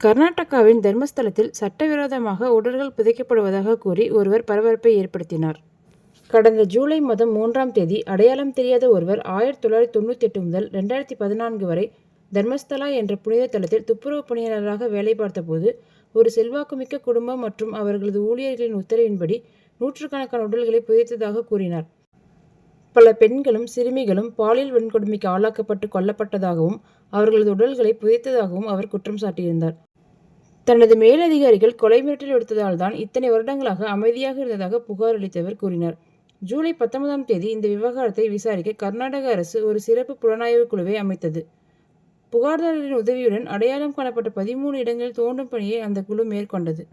கர்நாடகாவின் தர்மஸ்தலத்தில் சட்டவிரோதமாக உடல்கள் புதைக்கப்படுவதாக கூறி ஒருவர் பரபரப்பை ஏற்படுத்தினார். கடந்த ஜூலை மாதம் மூன்றாம் தேதி அடையாளம் தெரியாத ஒருவர் ஆயிரத்தி தொள்ளாயிரத்தி தொண்ணூற்றி எட்டு முதல் ரெண்டாயிரத்தி பதினான்கு வரை தர்மஸ்தலா என்ற புனித தலத்தில் துப்புரவு பணியாளராக வேலை பார்த்தபோது ஒரு செல்வாக்குமிக்க குடும்பம் மற்றும் அவர்களது ஊழியர்களின் உத்தரவின்படி நூற்றுக்கணக்கான உடல்களை புதைத்ததாக கூறினார். பல பெண்களும் சிறுமிகளும் பாலியல் வன்கொடுமைக்கு ஆளாக்கப்பட்டு கொல்லப்பட்டதாகவும் அவர்களது உடல்களை புதைத்ததாகவும் அவர் குற்றம் சாட்டியிருந்தார். தனது மேலதிகாரிகள் கொலை மிரட்டல் விடுத்ததால் தான் இத்தனை வருடங்களாக அமைதியாக இருந்ததாக புகார் அளித்தவர் கூறினார். ஜூலை பத்தொன்பதாம் தேதி இந்த விவகாரத்தை விசாரிக்க கர்நாடக அரசு ஒரு சிறப்பு புலனாய்வு குழுவை அமைத்தது. புகார்தாரரின் உதவியுடன் அடையாளம் காணப்பட்ட பதிமூணு இடங்களில் தோண்டும் பணியை அந்த குழு மேற்கொண்டது.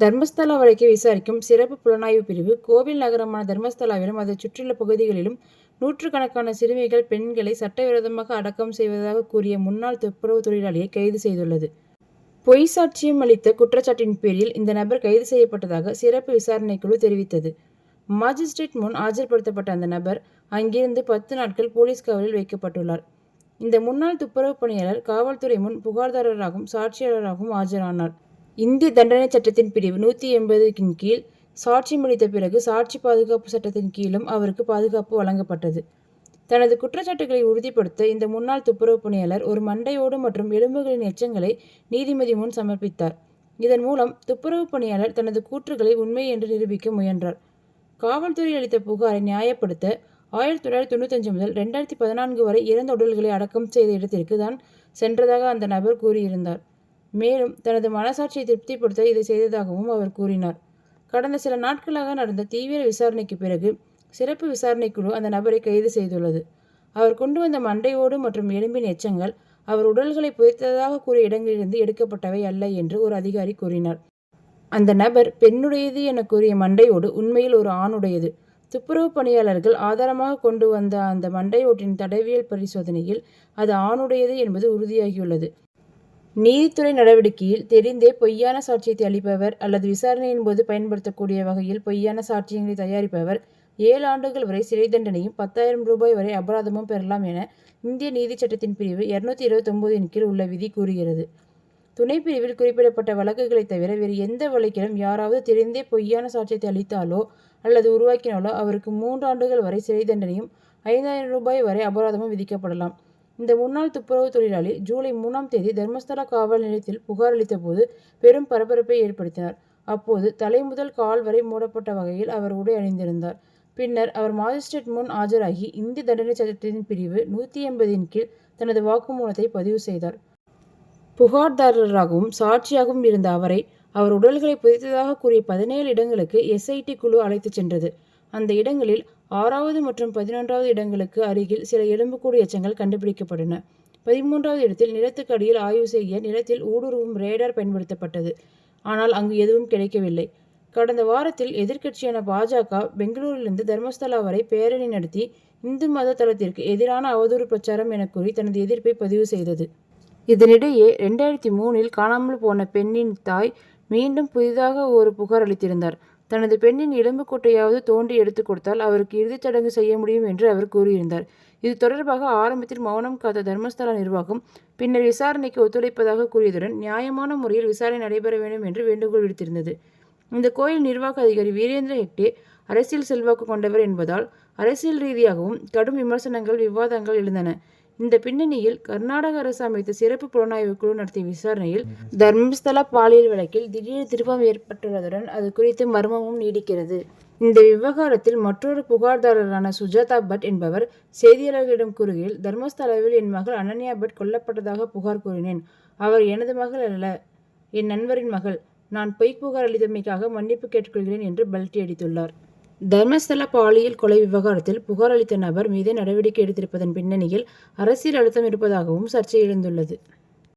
தர்மஸ்தலா வழக்கை விசாரிக்கும் சிறப்பு புலனாய்வு பிரிவு கோவில் நகரமான தர்மஸ்தலாவிலும் அதை சுற்றியுள்ள பகுதிகளிலும் நூற்றுக்கணக்கான சிறுமிகள் பெண்களை சட்டவிரோதமாக அடக்கம் செய்வதாக கூறிய முன்னாள் துப்புரவு தொழிலாளியை கைது செய்துள்ளது. பொய் சாட்சியம் அளித்த குற்றச்சாட்டின் பேரில் இந்த நபர் கைது செய்யப்பட்டதாக சிறப்பு விசாரணைக்குழு தெரிவித்தது. மாஜிஸ்ட்ரேட் முன் ஆஜர்படுத்தப்பட்ட அந்த நபர் அங்கிருந்து பத்து நாட்கள் போலீஸ் காவலில் வைக்கப்பட்டுள்ளார். இந்த முன்னாள் துப்புரவு பணியாளர் காவல்துறை முன் புகார்தாரராகவும் சாட்சியாளராகவும் ஆஜரானார். இந்திய தண்டனைச் சட்டத்தின் பிரிவு நூற்றி எண்பதுக்கின் கீழ் சாட்சி முடித்த பிறகு சாட்சி பாதுகாப்பு சட்டத்தின் கீழும் அவருக்கு பாதுகாப்பு வழங்கப்பட்டது. தனது குற்றச்சாட்டுகளை உறுதிப்படுத்த இந்த முன்னாள் துப்புரவு பணியாளர் ஒரு மண்டையோடு மற்றும் எலும்புகளின் எச்சங்களை நீதிபதி முன் சமர்ப்பித்தார். இதன் மூலம் துப்புரவு பணியாளர் தனது கூற்றுகளை உண்மை என்று நிரூபிக்க முயன்றார். காவல்துறை அளித்த புகாரை நியாயப்படுத்த ஆயிரத்தி தொள்ளாயிரத்தி தொண்ணூத்தஞ்சு முதல் ரெண்டாயிரத்தி பதினான்கு வரை இறந்த உடல்களை அடக்கம் செய்த இடத்திற்கு தான் சென்றதாக அந்த நபர் கூறியிருந்தார். மேலும் தனது மனசாட்சியை திருப்திப்படுத்த இதை செய்ததாகவும் அவர் கூறினார். கடந்த சில நாட்களாக நடந்த தீவிர விசாரணைக்கு பிறகு சிறப்பு விசாரணைக்குழு அந்த நபரை கைது செய்துள்ளது. அவர் கொண்டு வந்த மண்டையோடு மற்றும் எலும்பின் எச்சங்கள் அவர் உடல்களை புதைத்ததாக கூறிய இடங்களிலிருந்து எடுக்கப்பட்டவை அல்ல என்று ஒரு அதிகாரி கூறினார். அந்த நபர் பெண்ணுடையது என கூறிய மண்டையோடு உண்மையில் ஒரு ஆணுடையது. துப்புரவு பணியாளர்கள் ஆதாரமாக கொண்டு வந்த அந்த மண்டையோட்டின் தடவியல் பரிசோதனையில் அது ஆணுடையது என்பது உறுதியாகியுள்ளது. நீதித்துறை நடவடிக்கையில் தெரிந்தே பொய்யான சாட்சியத்தை அளிப்பவர் அல்லது விசாரணையின் போது பயன்படுத்தக்கூடிய வகையில் பொய்யான சாட்சியங்களை தயாரிப்பவர் ஏழு ஆண்டுகள் வரை சிறை தண்டனையும் பத்தாயிரம் ரூபாய் வரை அபராதமும் பெறலாம் என இந்திய நீதிச் சட்டத்தின் பிரிவு இருநூத்தி இருபத்தொன்பதின் கீழ் உள்ள விதி கூறுகிறது. துணைப்பிரிவில் குறிப்பிடப்பட்ட வழக்குகளைத் தவிர வேறு எந்த வழக்கிலும் யாராவது தெரிந்தே பொய்யான சாட்சியத்தை அளித்தாலோ அல்லது உருவாக்கினாலோ அவருக்கு மூன்று ஆண்டுகள் வரை சிறை தண்டனையும் ஐந்தாயிரம் ரூபாய் வரை அபராதமும் விதிக்கப்படலாம். இந்த முன்னாள் துப்புரவு தொழிலாளி ஜூலை மூணாம் தேதி தர்மஸ்தலா காவல் நிலையத்தில் புகார் அளித்தபோது பெரும் பரபரப்பை ஏற்படுத்தினார். அப்போது தலை முதல் கால் வரை மூடப்பட்ட வகையில் அவர் உடை அணிந்திருந்தார். பின்னர் அவர் மாஜிஸ்ட்ரேட் முன் ஆஜராகி இந்திய தண்டனை சட்டத்தின் பிரிவு நூற்றி எண்பதின் கீழ் தனது வாக்குமூலத்தை பதிவு செய்தார். புகார்தாரராகவும் சாட்சியாகவும் இருந்த அவரை அவர் உடல்களை புதைத்ததாக கூறிய பதினேழு இடங்களுக்கு எஸ்ஐடி குழு அழைத்துச் சென்றது. அந்த இடங்களில் ஆறாவது மற்றும் பதினொன்றாவது இடங்களுக்கு அருகில் சில எலும்புக்கூடு எச்சங்கள் கண்டுபிடிக்கப்பட்டன. பதிமூன்றாவது இடத்தில் நிலத்துக்கு அடியில் ஆய்வு செய்ய நிலத்தில் ஊடுருவும் ரேடார் பயன்படுத்தப்பட்டது. ஆனால் அங்கு எதுவும் கிடைக்கவில்லை. கடந்த வாரத்தில் எதிர்க்கட்சியான பாஜக பெங்களூரிலிருந்து தர்மஸ்தலா வரை பேரணி நடத்தி இந்து மத தளத்திற்கு எதிரான அவதூறு பிரச்சாரம் என கூறி தனது எதிர்ப்பை பதிவு செய்தது. இதனிடையே ரெண்டாயிரத்தி மூணில் காணாமல் போன பெண்ணின் தாய் மீண்டும் புதிதாக ஒரு புகார் அளித்திருந்தார். தனது பெண்ணின் எலும்புக்கூட்டையாவது தோண்டி எடுத்து கொடுத்தால் அவருக்கு இறுதிச் சடங்கு செய்ய முடியும் என்று அவர் கூறியிருந்தார். இது தொடர்பாக ஆரம்பத்தில் மௌனம் காத்த தர்மஸ்தலா நிர்வாகம் பின்னர் விசாரணைக்கு ஒத்துழைப்பதாக கூறியதுடன் நியாயமான முறையில் விசாரணை நடைபெற வேண்டும் என்று வேண்டுகோள் விடுத்திருந்தது. இந்த கோயில் நிர்வாக அதிகாரி வீரேந்திர ஹெக்டே அரசியல் செல்வாக்கு கொண்டவர் என்பதால் அரசியல் ரீதியாகவும் கடும் விமர்சனங்கள் விவாதங்கள் எழுந்தன. இந்த பின்னணியில் கர்நாடக அரசு அமைத்த சிறப்பு புலனாய்வு குழு நடத்திய விசாரணையில் தர்மஸ்தலா பாலியல் வழக்கில் திடீர் திருப்பம் ஏற்பட்டுள்ளதுடன் அது குறித்து மர்மமும் நீடிக்கிறது. இந்த விவகாரத்தில் மற்றொரு புகார்தாரரான சுஜாதா பட் என்பவர் செய்தியாளர்களிடம் கூறுகையில் தர்மஸ்தலாவில் என் மகள் அனன்யா பட் கொல்லப்பட்டதாக புகார் கூறினேன். அவர் எனது மகள் அல்ல என் நண்பரின் மகள். நான் பொய்ப் புகார் அளித்தமைக்காக மன்னிப்பு கேட்டுக்கொள்கிறேன் என்று பல்ட்டி அடித்துள்ளார். தர்மஸ்தல பாலியல் கொலை விவகாரத்தில் புகார் அளித்த நபர் மீது நடவடிக்கை எடுத்திருப்பதன் பின்னணியில் அரசியல் அழுத்தம் இருப்பதாகவும் சர்ச்சை எழுந்துள்ளது.